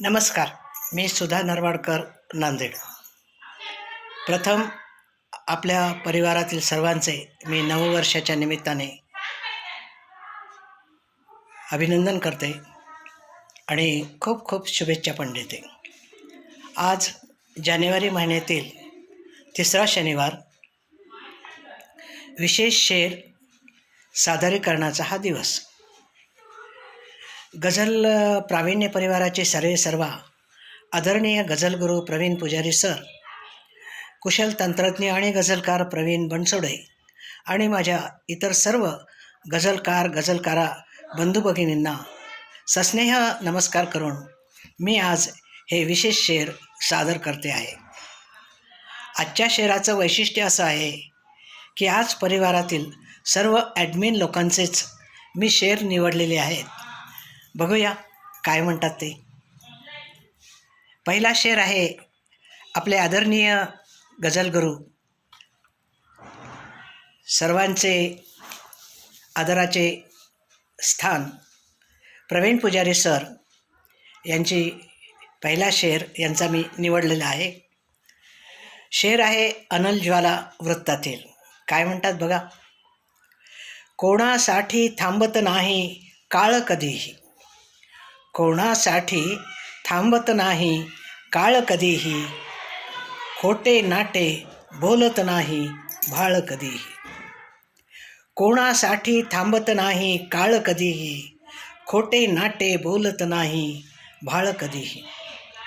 नमस्कार मी सुधा नरवाडकर नांदेड. प्रथम आपल्या परिवारातील सर्वांचे मी नववर्षाच्या निमित्ताने अभिनंदन करते आणि खूप खूप शुभेच्छा पण देते. आज जानेवारी महिन्यातील तिसरा शनिवार विशेष शेर सादरीकरणाचा हा दिवस. गझल प्रावीण्य परिवाराचे सर्वे सर्वा आदरणीय गझलगुरू प्रवीण पुजारी सर कुशल तंत्रज्ञ आणि गझलकार प्रवीण बनसोडे आणि माझ्या इतर सर्व गझलकार गझलकारा बंधू भगिनींना सस्नेह नमस्कार करून मी आज हे विशेष शेर सादर करते आहे. आजच्या शेराचं वैशिष्ट्य असं आहे की आज परिवारातील सर्व ॲडमिन लोकांचेच मी शेर निवडलेले आहेत. बघूया काय म्हणतात ते. पहिला शेर आहे आपले आदरणीय गजलगुरू सर्वांचे आदराचे स्थान. प्रवीण पुजारी सर यांची पहिला शेर यांचा मी निवडलेला आहे. शेर आहे अनल ज्वाला वृत्तातील. काय म्हणतात बघा? कोणासाठी थांबत नाही काळ कधीही. कोणासाठी थांबत नाही काळ कधीही. खोटे नाटे बोलत नाही भाळ कधीही. कोणासाठी थांबत नाही काळ कधीही. खोटे नाटे बोलत नाही भाळ कधीही.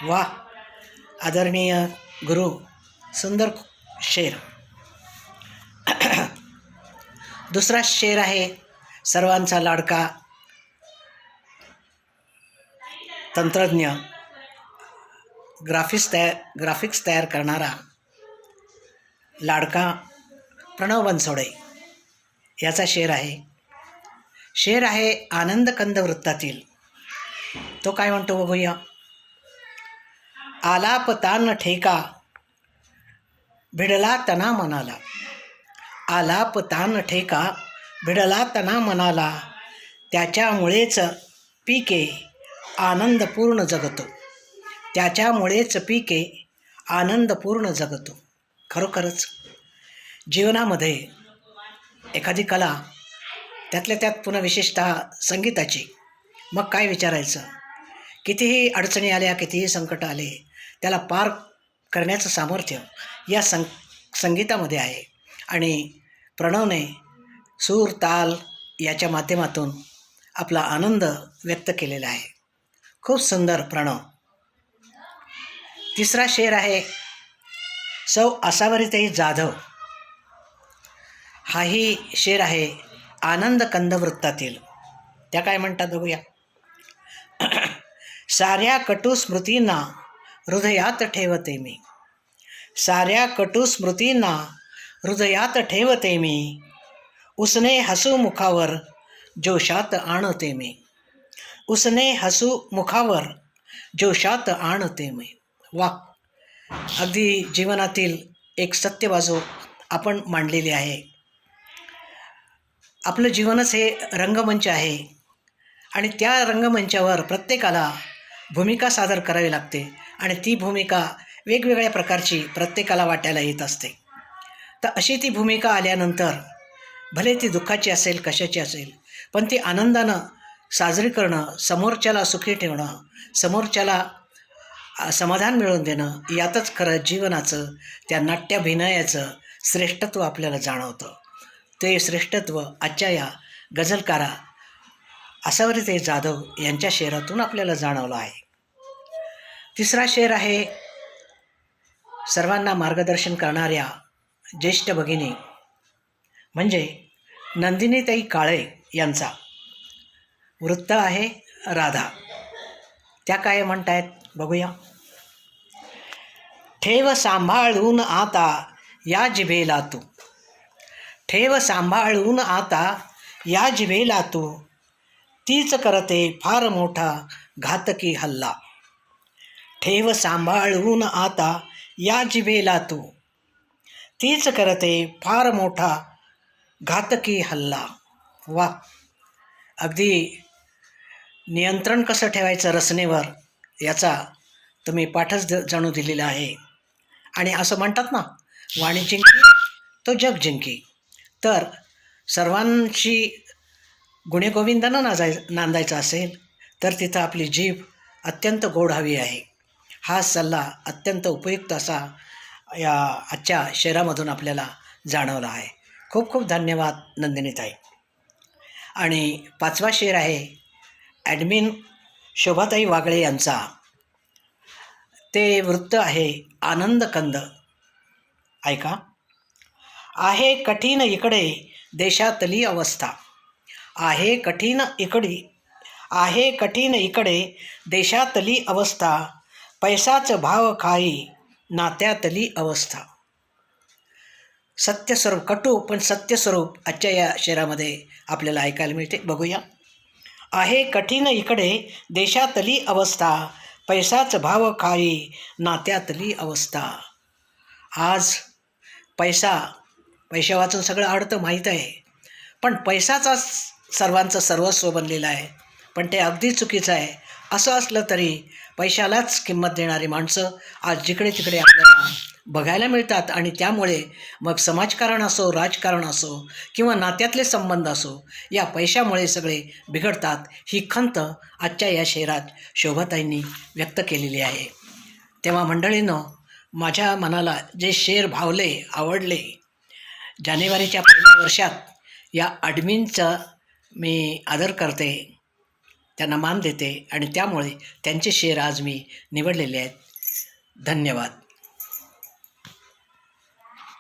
वा आदरणीय गुरु सुंदर शेर. दुसरा शेर आहे सर्वांचा लाडका तंत्रज्ञ ग्राफिक्स तयार ग्राफिक्स तयार करणारा लाडका प्रणव बनसोडे याचा शेर आहे. शेर आहे आनंद कंद वृत्तातील. तो काय म्हणतो बघूया? आलाप तान ठेका भिडला तना मनाला. आलाप तान ठेका भिडला तना मनाला. त्याच्यामुळेच पिके आनंदपूर्ण जगतो. त्याच्यामुळेच पिके आनंदपूर्ण जगतो. खरोखरच जीवनामध्ये एखादी कला त्यातल्या त्यात पुन्हा विशेषतः संगीताची. मग काय विचारायचं? कितीही अडचणी आल्या कितीही संकट आले त्याला पार करण्याचं सामर्थ्य या सं संगीतामध्ये आहे. आणि प्रणवने सूर ताल याच्या माध्यमातून आपला आनंद व्यक्त केलेला आहे. खूप सुंदर प्रणव. तिसरा शेर आहे सौ असावरीतही जाधव. हाही शेर आहे आनंद कंद वृत्तातील त्या काय म्हणतात बघूया. साऱ्या कटू स्मृतींना हृदयात ठेवते मी. साऱ्या कटू स्मृतींना हृदयात ठेवते मी. उसने हसू मुखावर जोशात आणते मी. उसने हसू मुखावर जोशात आणते मी. वा अगदी जीवनातील एक सत्य बाजू आपण मांडलेली आहे. आपलं जीवनच हे रंगमंच आहे. आणि त्या रंगमंचावर प्रत्येकाला भूमिका सादर करावी लागते आणि ती भूमिका वेगवेगळ्या प्रकारची प्रत्येकाला वाटायला येत असते. तर अशी ती भूमिका आल्यानंतर भले ती दुःखाची असेल कशाची असेल पण ती आनंदानं साजरी करणं समोरच्याला सुखी ठेवणं समोरच्याला समाधान मिळवून देणं यातच खरं जीवनाचं त्या नाट्याभिनयाचं श्रेष्ठत्व आपल्याला जाणवतं. ते श्रेष्ठत्व आजच्या या गझलकारा आसावरीते जाधव यांच्या शेरातून आपल्याला जाणवलं आहे. तिसरा शेर आहे सर्वांना मार्गदर्शन करणाऱ्या ज्येष्ठ भगिनी म्हणजे नंदिनीताई काळे यांचा. वृत्त आहे राधा. त्या काय म्हणतायत? बघूया. ठेव सांभाळून आता या जिभेला तू. ठेव सांभाळून आता या जिभेला तू. तीच करते फार मोठा घातकी हल्ला. ठेव सांभाळून आता या जिभेला तू. तीच करते फार मोठा घातकी हल्ला. वा. अगदी नियंत्रण कसं ठेवायचं रचनेवर याचा तुम्ही पाठच द जाणू दिलेला आहे. आणि असं म्हणतात ना वाणी जिंकी तो जग जिंकी. तर सर्वांशी गुणेगोविंदानं नाजाय नांदायचं असेल तर तिथं आपली जीभ अत्यंत गोड हवी आहे. हा सल्ला अत्यंत उपयुक्त असा या आजच्या शेरामधून आपल्याला जाणवला आहे. खूप खूप धन्यवाद नंदिनीताई. आणि पाचवा शेर आहे ॲडमिन शोभाताई वागळे यांचा. ते वृत्त आहे आनंद कंद. ऐका. आहे कठीण इकडे देशातली अवस्था. आहे कठीण इकडे आहे कठीण इकडे देशातली अवस्था. पैसाच भाव खाई नात्यातली अवस्था. सत्यस्वरूप कटू पण सत्यस्वरूप आजच्या या शहरामध्ये आपल्याला ऐकायला मिळते. बघूया. आहे कठीण इकडे देशातली अवस्था. पैसाच भाव खाई नात्यातली अवस्था. आज पैसा पैशावाचून सगळं अडतं माहीत आहे. पण पैसाचाच सर्वांचं सर्वस्व बनलेलं आहे. पण ते अगदी चुकीचं आहे. असं असलं तरी पैशालाच किंमत देणारी माणसं आज जिकडे तिकडे आपल्याला बघायला मिळतात आणि त्यामुळे मग समाजकारण असो राजकारण असो किंवा नात्यातले संबंध असो या पैशामुळे सगळे बिघडतात ही खंत आजच्या या शहरात शोभाताईंनी व्यक्त केलेली आहे. तेव्हा मंडळीनं माझ्या मनाला जे शेर भावले आवडले जानेवारीच्या पहिल्या वर्षात या अडमिनचं मी आदर करते त्यांना मान देते आणि त्यामुळे त्यांचे शेर आज मी निवडलेले आहेत. धन्यवाद.